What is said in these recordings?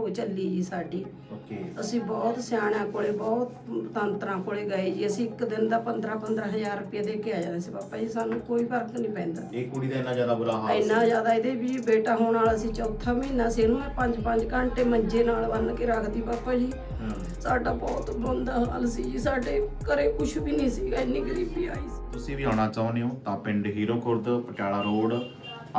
ਉਹ ਚੱਲੀ ਜੀ ਸਾਡੀ। ਓਕੇ। ਅਸੀਂ ਬਹੁਤ ਸਿਆਣਿਆਂ ਕੋਲੇ ਬਹੁਤ ਤੰਤਰਾਂ ਕੋਲੇ ਗਏ ਜੀ। ਅਸੀਂ ਇੱਕ ਦਿਨ ਦਾ 15 15000 ਰੁਪਏ ਦੇ ਕੇ ਆ ਜਾਂਦੇ ਸੀ। ਪਾਪਾ ਜੀ ਸਾਨੂੰ ਕੋਈ ਫ਼ਰਕ ਨਹੀਂ ਪੈਂਦਾ। ਇਹ ਕੁੜੀ ਦਾ ਇੰਨਾ ਜ਼ਿਆਦਾ ਬੁਰਾ ਹਾਲ ਸੀ। ਇੰਨਾ ਜ਼ਿਆਦਾ ਇਹਦੇ ਵੀ ਬੇਟਾ ਹੋਣ ਵਾਲਾ ਸੀ ਚੌਥਾ ਮਹੀਨਾ ਸੀ। ਇਹਨੂੰ ਮੈਂ 5-5 ਘੰਟੇ ਮੰਜੇ ਨਾਲ ਬੰਨ ਕੇ ਰੱਖਦੀ ਪਾਪਾ ਜੀ। ਹੂੰ। ਸਾਡਾ ਬਹੁਤ ਮੰਦਾ ਹਾਲ ਸੀ ਜੀ। ਸਾਡੇ ਘਰੇ ਕੁਝ ਵੀ ਨਹੀਂ ਸੀਗਾ। ਇੰਨੀ ਗਰੀਬੀ ਆਈ ਸੀ। ਤੁਸੀਂ ਵੀ ਆਉਣਾ ਚਾਹੁੰਦੇ ਹੋ ਤਾਂ ਪਿੰਡ ਹੀਰੋ ਖੁਰਦ ਪਟਿਆਲਾ ਰੋਡ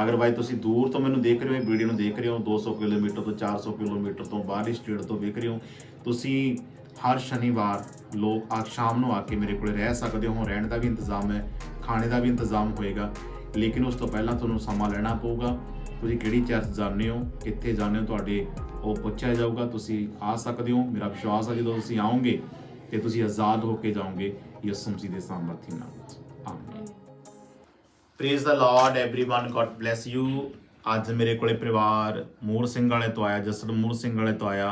ਅਗਰ ਬਾਈ ਤੁਸੀਂ ਦੂਰ ਤੋਂ ਮੈਨੂੰ ਦੇਖ ਰਹੇ ਹੋ ਵੀਡੀਓ ਨੂੰ ਦੇਖ ਰਹੇ ਹੋ 200 ਕਿਲੋਮੀਟਰ ਤੋਂ 400 ਕਿਲੋਮੀਟਰ ਤੋਂ ਬਾਹਰਲੀ ਸਟੇਟ ਤੋਂ ਦੇਖ ਰਹੇ ਹੋ, ਤੁਸੀਂ ਹਰ ਸ਼ਨੀਵਾਰ ਲੋਕ ਆ ਸ਼ਾਮ ਨੂੰ ਆ ਕੇ ਮੇਰੇ ਕੋਲ ਰਹਿ ਸਕਦੇ ਹੋ, ਰਹਿਣ ਦਾ ਵੀ ਇੰਤਜ਼ਾਮ ਹੈ, ਖਾਣੇ ਦਾ ਵੀ ਇੰਤਜ਼ਾਮ ਹੋਏਗਾ, ਲੇਕਿਨ ਉਸ ਤੋਂ ਪਹਿਲਾਂ ਤੁਹਾਨੂੰ ਸਮਾਂ ਲੈਣਾ ਪਊਗਾ। ਤੁਸੀਂ ਕਿਹੜੀ ਚਰਚ ਜਾਂਦੇ ਹੋ, ਕਿੱਥੇ ਜਾਂਦੇ ਹੋ, ਤੁਹਾਡੇ ਉਹ ਪੁੱਛਿਆ ਜਾਊਗਾ, ਤੁਸੀਂ ਆ ਸਕਦੇ ਹੋ, ਮੇਰਾ ਵਿਸ਼ਵਾਸ ਹੈ ਜਦੋਂ ਤੁਸੀਂ ਆਓਗੇ, ਤੇ ਤੁਸੀਂ ਆਜ਼ਾਦ ਹੋ ਕੇ ਜਾਓਗੇ, ਯਿਸੂ ਮਸੀਹ ਦੇ ਸਾਮਰਥੀ ਨਾਲ। ਆਮੀਨ। Praise the Lord everyone God bless you ਅੱਜ ਮੇਰੇ ਕੋਲੇ ਪਰਿਵਾਰ ਮੂਰ ਸਿੰਘ ਵਾਲੇ ਤੋਂ ਆਇਆ ਜਸਰ ਮੂਰ ਸਿੰਘ ਵਾਲੇ ਤੋਂ ਆਇਆ।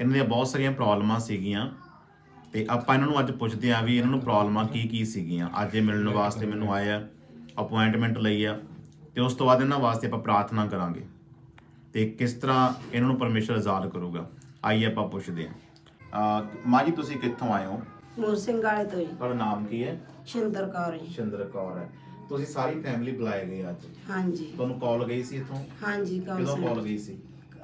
ਇਹਨਾਂ ਦੀਆਂ ਬਹੁਤ ਸਾਰੀਆਂ ਪ੍ਰੋਬਲਮਾਂ ਸੀਗੀਆਂ। ਤੇ ਆਪਾਂ ਇਹਨਾਂ ਨੂੰ ਅੱਜ ਪੁੱਛਦੇ ਆਂ ਵੀ ਇਹਨਾਂ ਨੂੰ ਪ੍ਰੋਬਲਮਾਂ ਕੀ ਕੀ ਸੀਗੀਆਂ। ਅੱਜ ਇਹ ਮਿਲਣ ਵਾਸਤੇ ਮੈਨੂੰ ਆਇਆ ਅਪਾਇੰਟਮੈਂਟ ਲਈ ਆ। ਤੇ ਉਸ ਤੋਂ ਬਾਅਦ ਇਹਨਾਂ ਵਾਸਤੇ ਆਪਾਂ ਪ੍ਰਾਰਥਨਾ ਕਰਾਂਗੇ। ਤੇ ਕਿਸ ਤਰ੍ਹਾਂ ਇਹਨਾਂ ਨੂੰ ਪਰਮੇਸ਼ਰ ਆਜ਼ਾਦ ਕਰੂਗਾ ਆਈਏ ਆਪਾਂ ਪੁੱਛਦੇ ਆਂ ਮਾਂ ਜੀ ਤੁਸੀਂ ਕਿੱਥੋਂ ਆਏ ਹੋ? ਮੂਰ ਸਿੰਘ ਵਾਲੇ ਤੋਂ ਜੀ। ਤੁਹਾਡਾ ਨਾਮ ਕੀ ਹੈ? ਸ਼ਿੰਦਰ ਕੌਰ ਜੀ। ਸ਼ਿੰਦਰ ਕੌਰ ਹੈ। ਤੁਸੀਂ ਸਾਰੀ ਫੈਮਿਲੀ ਬੁਲਾਏ ਗਏ ਅੱਜ? ਹਾਂਜੀ। ਤੁਹਾਨੂੰ ਕਾਲ ਗਈ ਸੀ ਇੱਥੋਂ? ਹਾਂਜੀ ਕਦੋਂ ਕਾਲ ਕਾਲ ਗਈ ਸੀ?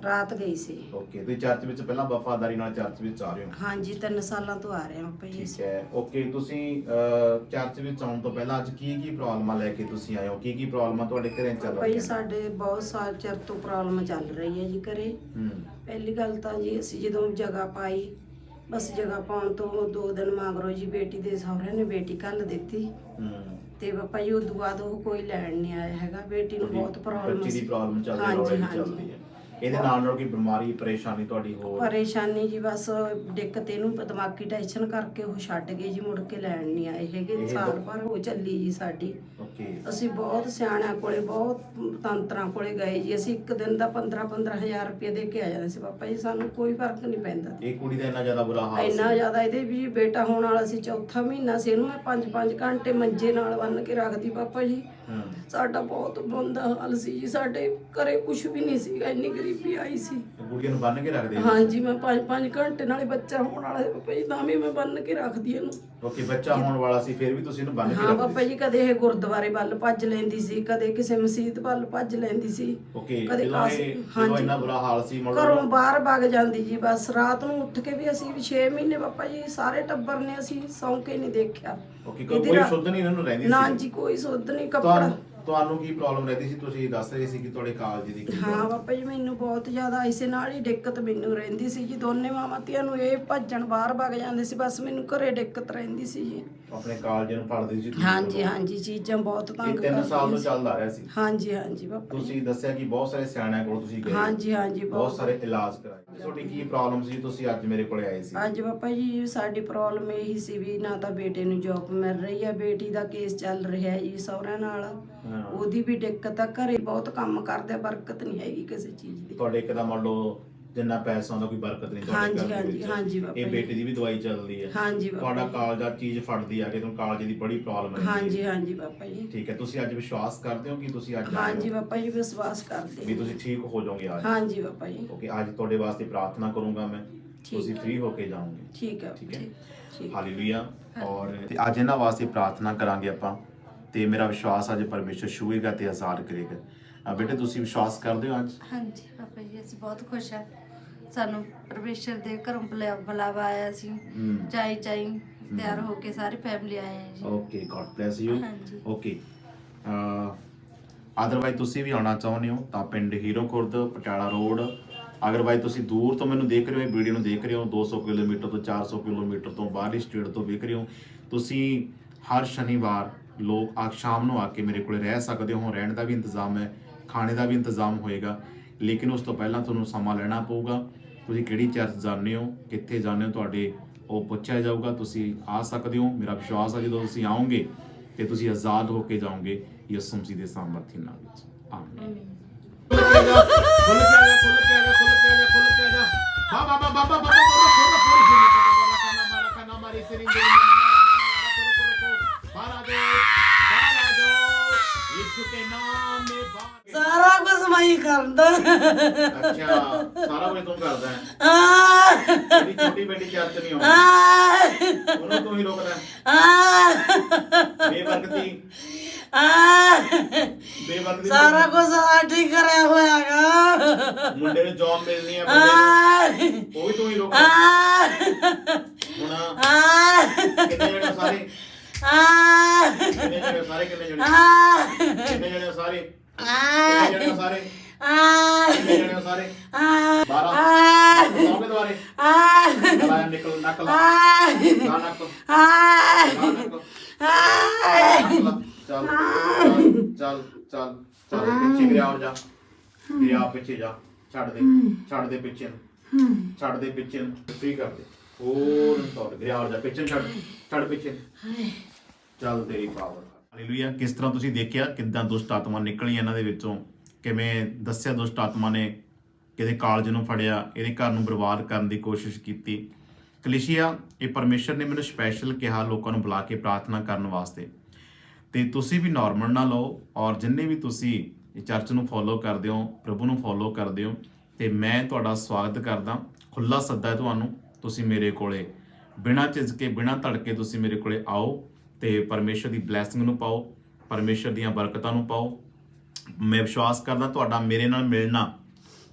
ਰਾਤ ਗਈ ਸੀ। ਓਕੇ ਤੁਸੀਂ ਚਰਚ ਵਿੱਚ ਪਹਿਲਾਂ ਵਫਾਦਾਰੀ ਨਾਲ ਚਰਚ ਵਿੱਚ ਆ ਰਹੇ ਹੋ? ਹਾਂਜੀ ਤਿੰਨ ਸਾਲਾਂ ਤੋਂ ਆ ਰਹੇ ਹਾਂ ਆਪਾਂ ਜੀ। ਠੀਕ ਹੈ। ਓਕੇ ਤੁਸੀਂ ਅਹ, ਚਰਚ ਵਿੱਚ ਆਉਣ ਤੋਂ ਪਹਿਲਾਂ ਅੱਜ ਕੀ ਕੀ ਪ੍ਰੋਬਲਮਾਂ ਲੈ ਕੇ ਤੁਸੀਂ ਆਏ ਹੋ? ਕੀ ਕੀ ਪ੍ਰੋਬਲਮਾਂ ਤੁਹਾਡੇ ਘਰੇ ਚੱਲ ਭਾਈ ਰਹੀਆਂ ਸਾਡੇ ਬਹੁਤ ਸਾਲ ਚਿਰ ਤੋਂ ਪ੍ਰੋਬਲਮ ਚੱਲ ਰਹੀ ਹੈ ਜੀ ਘਰੇ। ਹੂੰ। ਪਹਿਲੀ ਗੱਲ ਤਾਂ ਜੀ ਅਸੀਂ ਜਦੋਂ ਜਗ੍ਹਾ ਪਾਈ ਬਸ ਜਗ੍ਹਾ ਪਾਉਣ ਤੋਂ ਦੋ ਦਿਨ ਮਗਰੋਂ ਜੀ ਬੇਟੀ ਦੇ ਸਹੁਰੇ ਨੇ ਬੇਟੀ ਕੱਲ ਦਿੱਤੀ। ਹੂੰ। ਤੇ ਪਾਪਾ ਜੀ ਉਦੋਂ ਬਾਅਦ ਉਹ ਕੋਈ ਲੈਣ ਨਹੀਂ ਆਇਆ ਹੈਗਾ ਬੇਟੀ ਨੂੰ ਬਹੁਤ ਪ੍ਰੋਬਲਮ ਬੱਚੀ ਦੀ ਪ੍ਰੋਬਲਮ ਚੱਲ ਰਹੀ ਹੈ ਹਾਂਜੀ, ਹਾਂਜੀ। ਇਹਦੇ ਨਾਲ ਨਾਲ ਕੋਈ ਬਿਮਾਰੀ ਪਰੇਸ਼ਾਨੀ ਤੁਹਾਡੀ ਹੋਰ? ਪਰੇਸ਼ਾਨੀ ਜੀ ਬਸ ਦਿੱਕਤ ਇਹਨੂੰ ਦਿਮਾਗੀ ਟੈਨਸ਼ਨ ਕਰਕੇ ਉਹ ਛੱਡ ਗਏ ਜੀ ਮੁੜ ਕੇ ਲੈਣ ਨਹੀਂ ਆਏ ਹੈਗੇ। ਇਹ ਸਾਲ ਦੋ- ਭਰ ਹੋ ਚੱਲੀ ਜੀ ਸਾਡੀ। ਓਕੇ। ਅਸੀਂ ਬਹੁਤ ਸਿਆਣਿਆਂ ਕੋਲੇ ਬਹੁਤ ਤੰਤਰਾਂ ਕੋਲੇ ਗਏ ਜੀ। ਅਸੀਂ ਇੱਕ ਦਿਨ ਦਾ 15 15000 ਰੁਪਏ ਦੇ ਕੇ ਆ ਜਾਂਦੇ ਸੀ ਪਾਪਾ ਜੀ। ਸਾਨੂੰ ਕੋਈ ਫ਼ਰਕ ਨਹੀਂ ਪੈਂਦਾ ਇਹ ਕੁੜੀ ਦਾ ਇੰਨਾ ਜ਼ਿਆਦਾ ਬੁਰਾ ਹਾਲ ਇੰਨਾ ਸੀ। ਜ਼ਿਆਦਾ ਇਹਦੇ ਵੀ ਬੇਟਾ ਹੋਣ ਵਾਲਾ ਸੀ ਚੌਥਾ ਮਹੀਨਾ ਸੀ। ਇਹਨੂੰ ਮੈਂ 5-5 ਘੰਟੇ ਮੰਜੇ ਨਾਲ ਬੰਨ ਕੇ ਰੱਖਦੀ ਪਾਪਾ ਜੀ। ਹੂੰ। ਸਾਡਾ ਬਹੁਤ ਮੰਦਾ ਹਾਲ ਸੀ ਜੀ। ਸਾਡੇ ਘਰੇ ਕੁਝ ਵੀ ਨਹੀਂ ਸੀਗਾ। ਇੰਨੀ ਗਰੀਬੀ ਆਈ ਸੀ। ਕੁੜੀਆਂ ਨੂੰ ਬੰਨ ਕੇ ਰੱਖਦੇ ਹੋ ਹਾਂਜੀ ਮੈਂ 5-5 ਘੰਟੇ ਨਾਲੇ ਬੱਚਾ ਹੋਣ ਵਾਲਾ ਸੀ। ਪਾਪਾ ਜੀ ਤਾਂ ਵੀ ਮੈਂ ਬੰਨ ਕੇ ਰੱਖਦੀ ਇਹਨੂੰ। ਓਕੇ ਬੱਚਾ ਹੋਣ ਵਾਲਾ ਸੀ ਫਿਰ ਵੀ ਤੁਸੀਂ ਇਹਨੂੰ ਬੰਨ ਕੇ ਹਾਂ ਰੱਖਦੇ ਪਾਪਾ ਜੀ ਕਦੇ ਇਹ ਗੁਰਦੁਆਰੇ ਵੱਲ ਭੱਜ ਲੈਂਦੀ ਸੀ ਕਦੇ ਕਿਸੇ ਮਸਜਿਦ ਵੱਲ ਭੱਜ ਲੈਂਦੀ ਸੀ। ਓਕੇ ਕਦੇ ਜਦੋਂ ਕਾਸ- ਇਹ ਜਦੋਂ ਹਾਂਜੀ। ਇੰਨਾ ਬੁਰਾ ਹਾਲ ਸੀ ਘਰੋਂ ਮਤਲਬ ਬਾਹਰ ਭੱਗ ਜਾਂਦੀ ਜੀ ਬਸ। ਰਾਤ ਨੂੰ ਉੱਠ ਕੇ ਵੀ ਅਸੀਂ ਵੀ 6 ਮਹੀਨੇ ਪਾਪਾ ਜੀ ਸਾਰੇ ਟੱਬਰ ਨੇ ਅਸੀਂ ਸੌਂ ਕੇ ਨਹੀਂ ਦੇਖਿਆ। ਓਕੇ ਕੋਈ ਇਹਦੀ ਰਾ- ਸ਼ੁੱਧ ਨਹੀਂ ਇਹਨਾਂ ਨੂੰ ਰਹਿੰਦੀ ਨਾ ਸੀ ਜੀ ਕੋਈ ਸੁੱਧ ਨਹੀਂ ਕੱਪੜਾ ਤੁਹਾਨੂੰ ਤੁਹਾਨੂੰ ਕੀ ਪ੍ਰੋਬਲਮ ਰਹਿੰਦੀ ਸੀ? ਤੁਸੀਂ ਦੱਸ ਰਹੇ ਸੀ ਕਿ ਤੁਹਾਡੇ ਕਾਲਜ ਦੀ ਕੀ ਹਾਂ? ਪਾਪਾ ਜੀ ਮੈਨੂੰ ਬਹੁਤ ਜ਼ਿਆਦਾ ਇਸੇ ਨਾਲ ਹੀ ਦਿੱਕਤ ਮੈਨੂੰ ਰਹਿੰਦੀ ਸੀ ਜੀ। ਦੋਨੇ ਮਾਵਾਂ ਧੀਆਂ ਨੂੰ ਇਹ ਭੱਜਣ ਬਾਹਰ ਭੱਗ ਜਾਂਦੇ ਸੀ ਬਸ ਮੈਨੂੰ ਘਰੇ ਦਿੱਕਤ ਰਹਿੰਦੀ ਸੀ ਜੀ। ਆਪਣੇ ਕਾਲਜ ਨੂੰ ਪੜ੍ਹਦੇ ਸੀ ਤੁਸੀਂ ਹਾਂਜੀ ਹਾਂਜੀ ਚੀਜ਼ਾਂ ਬਹੁਤ ਇਹ ਤੰਗ 3 ਸਾਲ ਤੋਂ ਕਰਦੀਆਂ ਸੀ। ਚੱਲਦਾ ਰਿਹਾ ਸੀ। ਹਾਂਜੀ ਹਾਂਜੀ ਪਾਪਾ ਜੀ। ਤੁਸੀਂ ਦੱਸਿਆ ਕਿ ਬਹੁਤ ਸਾਰੇ ਸਿਆਣਿਆਂ ਕੋਲ ਤੁਸੀਂ ਗਏ। ਹਾਂਜੀ ਹਾਂਜੀ ਬਹੁਤ ਬਹੁਤ ਸਾਰੇ ਇਲਾਜ ਕਰਾਏ। ਤੁਹਾਡੀ ਕੀ ਪ੍ਰੋਬਲਮ ਸੀ? ਤੁਸੀਂ ਅੱਜ ਮੇਰੇ ਕੋਲੇ ਆਏ ਸੀ। ਅੱਜ ਪਾਪਾ ਜੀ ਸਾਡੀ ਪ੍ਰੋਬਲਮ ਇਹੀ ਸੀ ਵੀ ਨਾ ਤਾਂ ਬੇਟੇ ਨੂੰ ਜੌਬ ਮਿਲ ਰਹੀ ਹੈ ਬੇਟੀ ਦਾ ਕੇਸ ਚੱਲ ਰਿਹਾ ਹੈ ਜੀ ਸਹੁਰਿਆਂ ਨਾਲ। ਹਾਂ। ਉਹਦੀ ਵੀ ਦਿੱਕਤ ਆ ਘਰੇ ਬਹੁਤ ਕੰਮ ਕਰਦੇ ਆ, ਬਰਕਤ ਨਹੀਂ ਹੈਗੀ ਕਿਸੇ ਚੀਜ਼ ਦੀ। ਤੁਹਾਡੇ ਇੱਕ ਦਾ ਮੰਨ ਲਓ ਜਿੰਨਾ ਪੈਸਾ ਆਉਂਦਾ ਕੋਈ ਬਰਕਤ ਨਹੀਂ ਤੁਹਾਡੇ ਹਾਂਜੀ, ਘਰ ਦੇ ਹਾਂਜੀ। ਹਾਂਜੀ ਬਾਬਾ ਇਹ ਜੀ। ਬੇਟੀ ਦੀ ਵੀ ਦਵਾਈ ਚੱਲਦੀ ਹੈ। ਹਾਂਜੀ ਬਾਬਾ ਤੁਹਾਡਾ। ਕਾਲਜ ਦਾ ਚੀਜ਼ ਫੜਦੀ ਆ ਕਿ ਤੁਹਾਨੂੰ ਕਾਲਜ ਦੀ ਬੜੀ ਪ੍ਰੋਬਲਮ ਹੈ। ਹਾਂਜੀ ਹਾਂਜੀ ਪਾਪਾ ਜੀ। ਠੀਕ ਹੈ ਤੁਸੀਂ ਅੱਜ ਵਿਸ਼ਵਾਸ ਕਰਦੇ ਹੋ ਕਿ ਤੁਸੀਂ ਅੱਜ ਹਾਂਜੀ ਹੋ? ਪਾਪਾ ਜੀ ਵਿਸ਼ਵਾਸ ਵੀ ਕਰਦੇ ਤੁਸੀਂ ਠੀਕ ਹੋ ਜਾਓਗੇ ਅੱਜ? ਹਾਂਜੀ ਪਾਪਾ ਜੀ। ਓਕੇ ਅੱਜ ਤੁਹਾਡੇ ਵਾਸਤੇ ਪ੍ਰਾਰਥਨਾ ਕਰੂੰਗਾ ਮੈਂ। ਠੀਕ ਤੁਸੀਂ ਹੈ। ਫ੍ਰੀ ਹੋ ਕੇ ਜਾਓਗੇ। ਠੀਕ ਹੈ ਠੀਕ ਹੈ। ਠੀਕ ਹਾਲੇਲੂਇਆ ਔਰ ਤੇ ਅੱਜ ਇਹਨਾਂ ਵਾਸਤੇ ਪ੍ਰਾਰਥਨਾ ਕਰਾਂਗੇ ਆਪਾਂ। ਤੇ ਮੇਰਾ ਵਿਸ਼ਵਾਸ ਅੱਜ ਪਰਮੇਸ਼ਰ ਛੂਏਗਾ ਤੇ ਆਜ਼ਾਦ ਕਰੇਗਾ। ਅਹ ਬੇਟੇ ਤੁਸੀਂ ਵਿਸ਼ਵਾਸ ਕਰਦੇ ਹੋ ਅੱਜ? ਹਾਂਜੀ ਪਾਪਾ ਜੀ ਅਸੀਂ ਬਹੁਤ ਖੁਸ਼ ਹਾਂ। ਸਾਨੂੰ ਪਰਮੇਸ਼ਰ ਦੇ ਘਰੋਂ ਬੁਲਾ- ਬੁਲਾਵਾ ਆਇਆ ਸੀ। ਹਮ। ਚਾਈ ਚਾਈ ਤਿਆਰ ਹੋ ਕੇ ਸਾਰੀ ਫੈਮਿਲੀ ਆਏ ਹੈ ਜੀ। ਓਕੇ ਗॉड ਬlesਸ ਯੂ ਹਾਂਜੀ। ਓਕੇ ਅਦਰਵਾਈਜ਼ ਤੁਸੀਂ ਵੀ ਆਉਣਾ ਚਾਹੁੰਦੇ ਹੋ ਤਾਂ ਪਿੰਡ ਹੀਰੋ ਖੁਰਦ ਪਟਿਆਲਾ ਰੋਡ। ਅਗਰਵਾਈਜ਼ ਤੁਸੀਂ ਦੂਰ ਤੋਂ ਮੈਨੂੰ ਦੇਖ ਰਹੇ ਹੋ ਵੀਡੀਓ ਨੂੰ ਦੇਖ ਰਹੇ ਹੋ 200 ਕਿਲੋਮੀਟਰ ਤੋਂ 400 ਕਿਲੋਮੀਟਰ ਤੋਂ ਬਾਹਰਲੀ ਸਟੇਟ ਤੋਂ ਦੇਖ ਰਹੇ ਹੋ। ਤੁਸੀਂ ਹਰ ਸ਼ਨੀਵਾਰ ਲੋਕ ਆ ਸ਼ਾਮ ਨੂੰ ਆ ਕੇ ਮੇਰੇ ਕੋਲੇ ਰਹਿ ਸਕਦੇ ਹੋ ਰਹਿਣ ਦਾ ਵੀ ਇੰਤਜ਼ਾਮ ਹੈ, ਖਾਣੇ ਦਾ ਵੀ ਇੰਤਜ਼ਾਮ ਹੋਏਗਾ। ਲੇਕਿਨ ਉਸ ਤੋਂ ਪਹਿਲਾਂ ਤੁਹਾਨੂੰ ਸਮਾਂ ਲੈਣਾ ਪਊਗਾ। ਤੁਸੀਂ ਕਿਹੜੀ ਚਰਚ ਜਾਂਦੇ ਹੋ, ਕਿੱਥੇ ਜਾਂਦੇ ਹੋ, ਤੁਹਾਡੇ ਉਹ ਪੁੱਛਿਆ ਜਾਊਗਾ, ਤੁਸੀਂ ਆ ਸਕਦੇ ਹੋ। ਮੇਰਾ ਵਿਸ਼ਵਾਸ ਹੈ ਜਦੋਂ ਤੁਸੀਂ ਆਓਗੇ ਤੇ ਤੁਸੀਂ ਆਜ਼ਾਦ ਹੋ ਕੇ ਜਾਓਗੇ ਯਿਸੂ ਮਸੀਹ ਦੇ ਸਾਮਰਥੀ ਨਾਲ ਆਮੀਨ। ਖੁੱਲ ਕੇ ਜਾ ਖੁੱਲ ਕੇ ਜਾ ਜਾ ਖੁੱਲ ਕੇ ਜਾ ਜਾ ਕਰਦਾ। ਅੱਛਾ ਸਾਰਾ ਕੁਝ ਤੂੰ ਕਰਦਾ ਹੈ। ਆ। ਤੇਰੀ ਛੋਟੀ ਬੇਟੀ ਚਰਚ ਨਹੀਂ ਆਉਂਦੀ। ਉਹਨੂੰ ਤੂੰ ਹੀ ਰੋਕਦਾ? ਹੈ। ਬੇਵਕਤੀ। ਬੇਵਕਤੀ ਸਾਰਾ ਕੁਝ ਸਾਡੀ ਕਰਿਆ ਹੋਇਆਗਾ। ਮੁੰਡੇ ਨੂੰ ਜੌਬ ਮਿਲਣੀ ਹੈ ਮੁੰਡੇ ਨੂੰ। ਉਹ ਵੀ ਤੂੰ ਹੀ ਰੋਕਦਾ। ਹੁਣ ਕਿੰਨੇ ਜਣੇ ਸਾਰੇ? ਕਿੰਨੇ ਜਣੇ ਸਾਰੇ ਕਿੰਨੇ ਜਣੇ? ਕਿੰਨੇ ਜਣੇ ਸਾਰੇ? ਕਿੰਨੇ ਜਣੇ ਸਾਰੇ? ਕਿੰਨੇ ਜਣੇ ਸਾਰੇ? 12 ਸੌਂਗੇ ਦੁਆਰੇ। ਗਲਾ ਨਿਕਲ ਨਕਲ ਗਾ ਨਕਲ ਗਾ ਨਕਲ ਚੱਲ ਚੱਲ ਚੱਲ ਚੱਲ ਪਿੱਛੇ ਗਿਆ ਹੋ ਜਾ। ਗਿਆ ਪਿੱਛੇ ਜਾ। ਛੱਡ ਦੇ ਛੱਡ ਦੇ ਪਿੱਛੇ ਨੂੰ। ਛੱਡ ਦੇ ਪਿੱਛੇ ਨੂੰ। ਫ੍ਰੀ ਕਰ ਦੇ। ਹੋਰ ਤੋੜ ਗਿਆ ਹੋ ਜਾ। ਪਿੱਛੇ ਨੂੰ ਛੱਡ ਛੱਡ ਪਿੱਛੇ। ਚੱਲ ਤੇਰੀ ਪਾਵਰ ਹਾਲੇਲੂਇਆ ਕਿਸ ਤਰ੍ਹਾਂ ਤੁਸੀਂ ਦੇਖਿਆ? ਕਿਦਾਂ ਦੁਸ਼ਟ ਆਤਮਾ ਨਿਕਲੀਆਂ ਇਹਨਾਂ ਦੇ ਵਿੱਚੋਂ? ਕਿਵੇਂ ਦੱਸਿਆ ਦੁਸ਼ਟ ਆਤਮਾ ਨੇ ਕਿਹਦੇ ਕਾਲਜ ਨੂੰ ਫੜਿਆ, ਇਹਦੇ ਘਰ ਨੂੰ ਬਰਬਾਦ ਕਰਨ ਦੀ ਕੋਸ਼ਿਸ਼ ਕੀਤੀ। ਕਲਿਸ਼ੀਆ, ਇਹ ਪਰਮੇਸ਼ਰ ਨੇ ਮੈਨੂੰ ਸਪੈਸ਼ਲ ਕਿਹਾ ਲੋਕਾਂ ਨੂੰ ਬੁਲਾ ਕੇ ਪ੍ਰਾਰਥਨਾ ਕਰਨ ਵਾਸਤੇ। ਤੇ ਤੁਸੀਂ ਵੀ ਨਾਰਮਲ ਨਾ ਲਓ ਔਰ ਜਿੰਨੇ ਵੀ ਤੁਸੀਂ ਇਹ ਚਰਚ ਨੂੰ ਫੋਲੋ ਕਰਦੇ ਹੋ, ਪ੍ਰਭੂ ਨੂੰ ਫੋਲੋ ਕਰਦੇ ਹੋ, ਤੇ ਮੈਂ ਤੁਹਾਡਾ ਸਵਾਗਤ ਕਰਦਾ ਖੁੱਲਾ ਸੱਦਾ ਹੈ ਤੁਹਾਨੂੰ, ਤੁਸੀਂ ਮੇਰੇ ਕੋਲੇ। ਬਿਨਾਂ ਝਿਜਕੇ, ਬਿਨਾਂ ਧੜਕੇ ਤੁਸੀਂ ਮੇਰੇ ਕੋਲੇ ਆਓ ਤੇ ਪਰਮੇਸ਼ਰ ਦੀ ਬਲੇਸਿੰਗ ਨੂੰ ਪਾਓ, ਪਰਮੇਸ਼ਰ ਦੀਆਂ ਬਰਕਤਾਂ ਨੂੰ ਪਾਓ ਮੈਂ ਵਿਸ਼ਵਾਸ ਕਰਦਾ ਤੁਹਾਡਾ ਮੇਰੇ ਨਾਲ ਮਿਲਣਾ,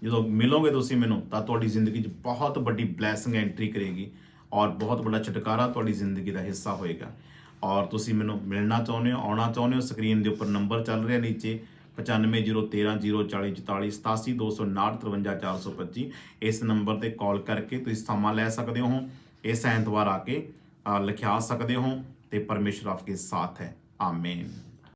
ਜਦੋਂ ਮਿਲੋਗੇ ਤੁਸੀਂ ਮੈਨੂੰ, ਤਾਂ ਤੁਹਾਡੀ ਜ਼ਿੰਦਗੀ 'ਚ ਬਹੁਤ ਵੱਡੀ ਬਲੇਸਿੰਗ ਐਂਟਰੀ ਕਰੇਗੀ ਔਰ ਬਹੁਤ ਵੱਡਾ ਛੁਟਕਾਰਾ ਤੁਹਾਡੀ ਜ਼ਿੰਦਗੀ ਦਾ ਹਿੱਸਾ ਹੋਏਗਾ। ਔਰ ਤੁਸੀਂ ਮੈਨੂੰ ਮਿਲਣਾ ਚਾਹੁੰਦੇ ਹੋ, ਆਉਣਾ ਚਾਹੁੰਦੇ ਹੋ, ਸਕਰੀਨ ਦੇ ਉੱਪਰ ਨੰਬਰ ਚੱਲ ਰਿਹਾ ਨੀਚੇ 9501304040 ਇਸ ਨੰਬਰ ਤੇ ਕਾਲ ਕਰਕੇ ਤੁਸੀਂ ਸਮਾਂ ਲੈ ਸਕਦੇ ਹੋ, ਇਸ ਐਤਵਾਰ ਆ ਕੇ ਲਿਖਿਆ ਸਕਦੇ ਹੋ ਤੇ ਪਰਮੇਸ਼ਰ ਆਪਕੇ ਸਾਥ ਹੈ। ਆਮੀਨ